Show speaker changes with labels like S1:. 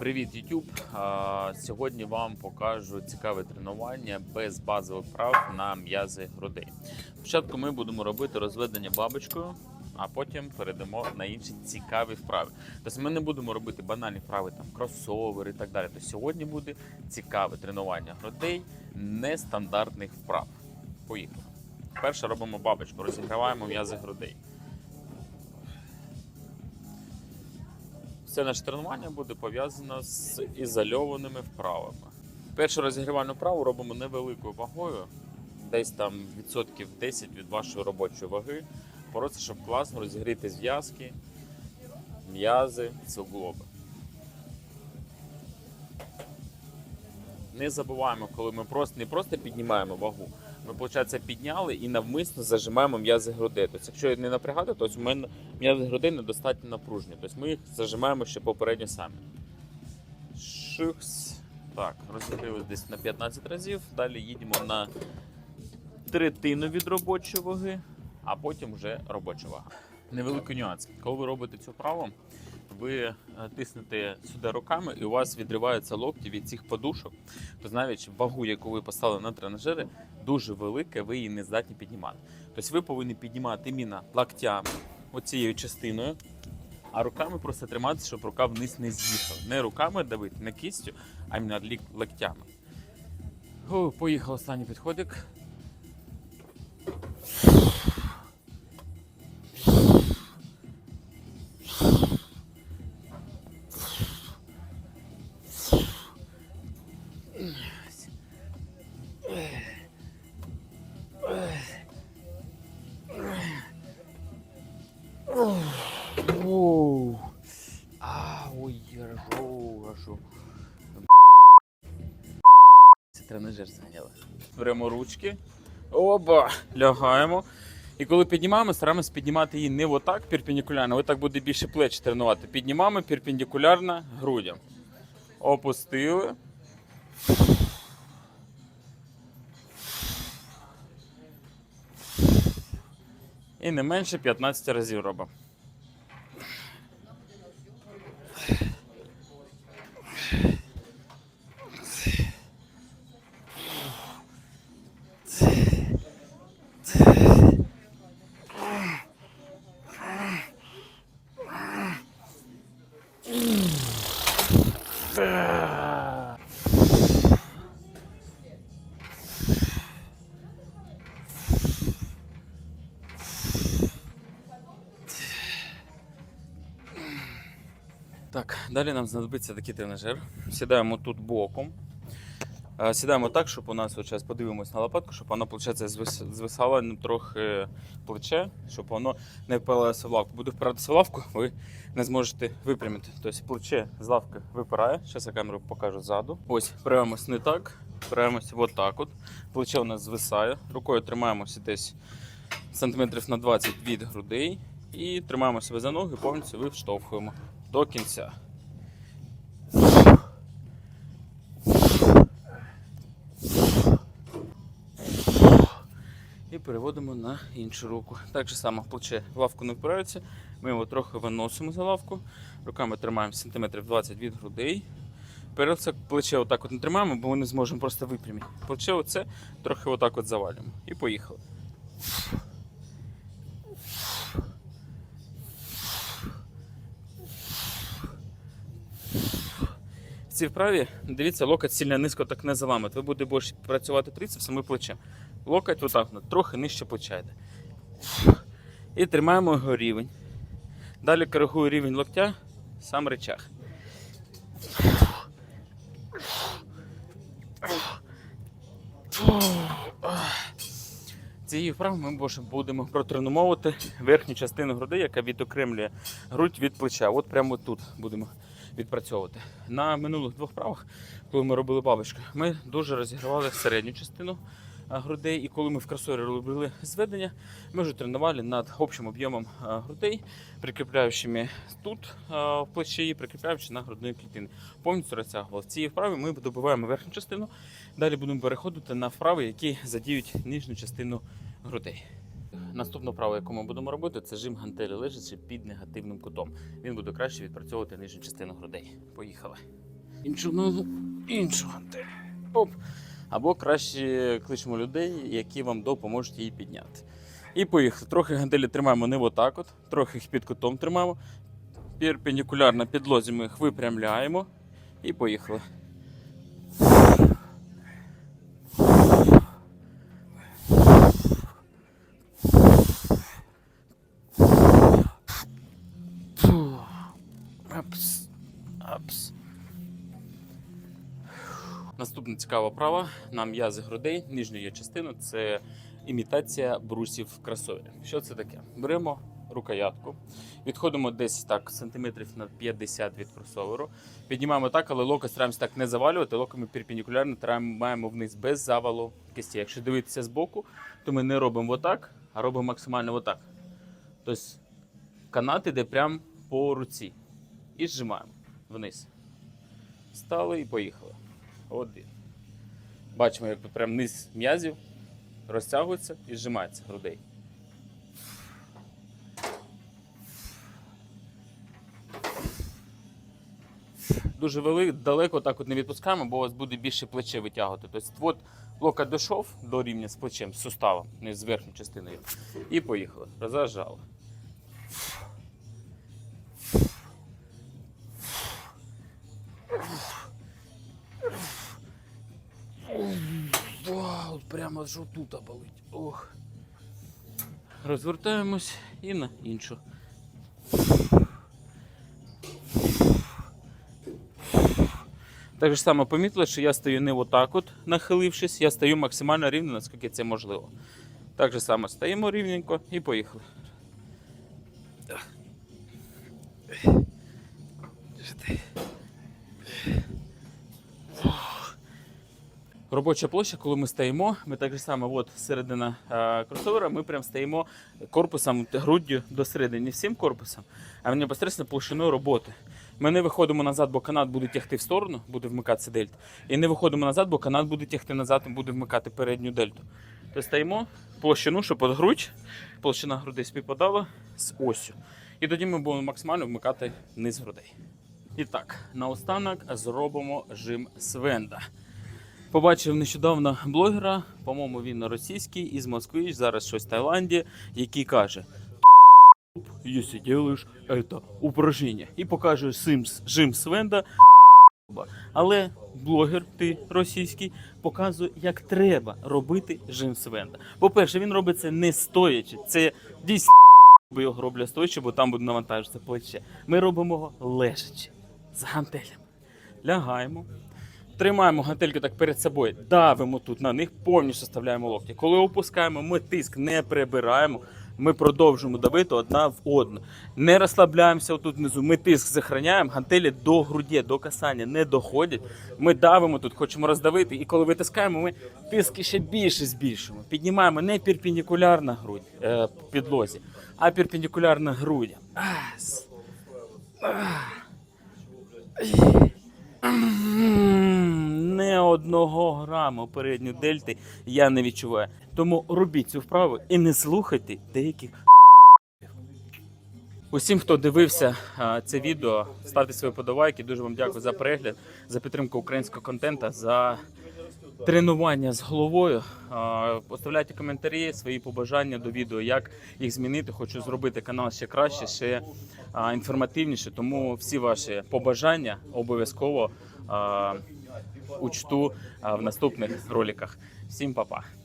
S1: Привіт, YouTube! Сьогодні вам покажу цікаве тренування без базових вправ на м'язи грудей. Спочатку ми будемо робити розведення бабочкою, а потім перейдемо на інші цікаві вправи. Тобто ми не будемо робити банальні вправи, там кросовери і так далі. Тобто сьогодні буде цікаве тренування грудей нестандартних вправ. Поїхали. Перше робимо бабочку, розігріваємо м'язи грудей. Все наше тренування буде пов'язано з ізольованими вправами. Першу розігрівальну вправу робимо невеликою вагою, десь там відсотків 10 від вашої робочої ваги. Просто щоб класно розігріти зв'язки, м'язи, суглоби. Не забуваємо, коли ми просто не просто піднімаємо вагу, ми, виходить, підняли і навмисно зажимаємо м'язи грудей. Тобто, якщо не напрягати, то у мене м'язи грудей недостатньо напружені. Тобто ми їх зажимаємо ще попередньо самі. Шикс. Так, розігрілись десь на 15 разів. Далі їдемо на третину від робочої ваги, а потім вже робоча вага. Невеликий нюанс. Коли ви робите цю вправу, ви е, тиснете сюди руками, і у вас відриваються локті від цих подушок. То навіть вагу, яку ви поставили на тренажери, дуже велике, ви її не здатні піднімати. Тобто ви повинні піднімати міна локтями, оцією частиною, а руками просто триматися, щоб рука вниз не з'їхала. Не руками давити, не кістю, а іменно лік- локтями. Поїхав останній підходик. Хорошо, хорошо. Це тренажер зайняли. Беремо ручки. Оба! Лягаємо. І коли піднімаємо, стараємося піднімати її не отак перпендикулярно, отак буде більше плечі тренувати. Піднімаємо перпендикулярно грудям. Опустили. І не менше 15 разів робимо. Так, далі нам знадобиться такий тренажер. Сідаємо тут боком. Е, Сідаємо так, щоб у нас зараз подивимось на лопатку, щоб виходить, звисало ну, трохи плече, щоб воно не впиралося в лавку. Буде впиратися в лавку, ви не зможете випрямити. Тобто плече з лавки випирає. Зараз я камеру покажу ззаду. Ось, впираємось не так, впираємося от так от. Плече у нас звисає. Рукою тримаємося десь сантиметрів на 20 від грудей. І тримаємо себе за ноги, повністю виштовхуємо до кінця. І переводимо на іншу руку. Так же само плече лавку не впирається. Ми його трохи виносимо за лавку. Руками тримаємо сантиметрів 20 від грудей. Перед плече отак от не тримаємо, бо ми не зможемо просто випрямити. Плече оце трохи отак от завалюємо. І поїхали. Цій вправі, дивіться, локоть сильно низько так не заламати. Ви будете більше працювати трицепсом і плечем. Локоть отак, трохи нижче плеча йде. І тримаємо його рівень. Далі коригую рівень локтя, сам речах. Цією вправою ми будемо протренувати верхню частину груди, яка відокремлює грудь від плеча. От прямо тут будемо відпрацьовувати. На минулих двох вправах, коли ми робили бабочку, ми дуже розігрівали середню частину грудей. І коли ми в кросовері робили зведення, ми вже тренували над общим об'ємом а, грудей, прикріпляючими тут в плечі прикріпляючи на грудної клітини. Повністю розтягували. В цій вправі ми добиваємо верхню частину. Далі будемо переходити на вправи, які задіють нижню частину грудей. Наступна вправа, яку ми будемо робити, це жим гантелі лежачи під негативним кутом. Він буде краще відпрацьовувати нижню частину грудей. Поїхали. іншу ногу, іншу гантель. Оп. Або краще кличемо людей, які вам допоможуть її підняти. І поїхали. Трохи гантелі тримаємо не отак от, трохи їх під кутом тримаємо. Перпендикулярно підлозі ми їх випрямляємо і поїхали. Наступна цікава права на м'язи грудей, нижньої частини це імітація брусів кросовері. Що це таке? Беремо рукоятку, відходимо десь так сантиметрів на 50 від кросоверу, піднімаємо так, але локоть стараємося так не завалювати, локоть ми перпендикулярно тримаємо вниз без завалу кисті. Якщо дивитися збоку, то ми не робимо отак, а робимо максимально отак. Тобто канат іде прямо по руці. І зжимаємо вниз. Стали і поїхали. Один. Бачимо, як прям низ м'язів розтягується і зжимається грудей. Дуже велик, далеко так от не відпускаємо, бо у вас буде більше плече витягувати. Тобто, от локоть дійшов до рівня з плечем, з суставом, не з верхньою частиною. І поїхали. Розажали. Прямо аж тут болить. Ох. Розвертаємось і на іншу. Так же само помітили, що я стою не отак от, нахилившись, я стою максимально рівно, наскільки це можливо. Так же само стаємо рівненько і поїхали. Робоча площа, коли ми стоїмо, ми так же само, от середина е, кросовера, ми прям стоїмо корпусом, груддю до середини, не всім корпусом, а непосередньо площиною роботи. Ми не виходимо назад, бо канат буде тягти в сторону, буде вмикатися дельта. І не виходимо назад, бо канат буде тягти назад і буде вмикати передню дельту. То стоїмо площину, щоб от грудь, площина грудей співпадала з осю. І тоді ми будемо максимально вмикати низ грудей. І так, наостанок зробимо жим свенда. Побачив нещодавно блогера, по-моєму, він російський із Москви, зараз щось в Таїланді, який каже: якщо робиш це упражнення. І покаже Симс, жим Свенда. Але блогер, ти російський, показує, як треба робити жим Свенда. По-перше, він робить це не стоячи. Це дійсно його роблять стоячи, бо там буде навантажитися плече. Ми робимо його лежачи з гантелями. Лягаємо. Тримаємо гантельки так перед собою, давимо тут на них, повністю вставляємо локті. Коли опускаємо, ми тиск не прибираємо. Ми продовжуємо давити одна в одну. Не розслабляємося отут внизу. Ми тиск захороняємо, гантелі до груді, до касання не доходять. Ми давимо тут, хочемо роздавити. І коли витискаємо, ми тиск ще більше збільшуємо. Піднімаємо не перпендикулярно грудь е, підлозі, а перпендикулярно грудям. Ас. Ах. Не одного граму передньої дельти я не відчуваю. Тому робіть цю вправу і не слухайте деяких. Усім, хто дивився це відео, ставте свої подобайки. Дуже вам дякую за перегляд, за підтримку українського контенту, за тренування з головою. Оставляйте коментарі, свої побажання до відео, як їх змінити. Хочу зробити канал ще краще, ще інформативніше. Тому всі ваші побажання обов'язково учту в наступних роликах. Всім па-па!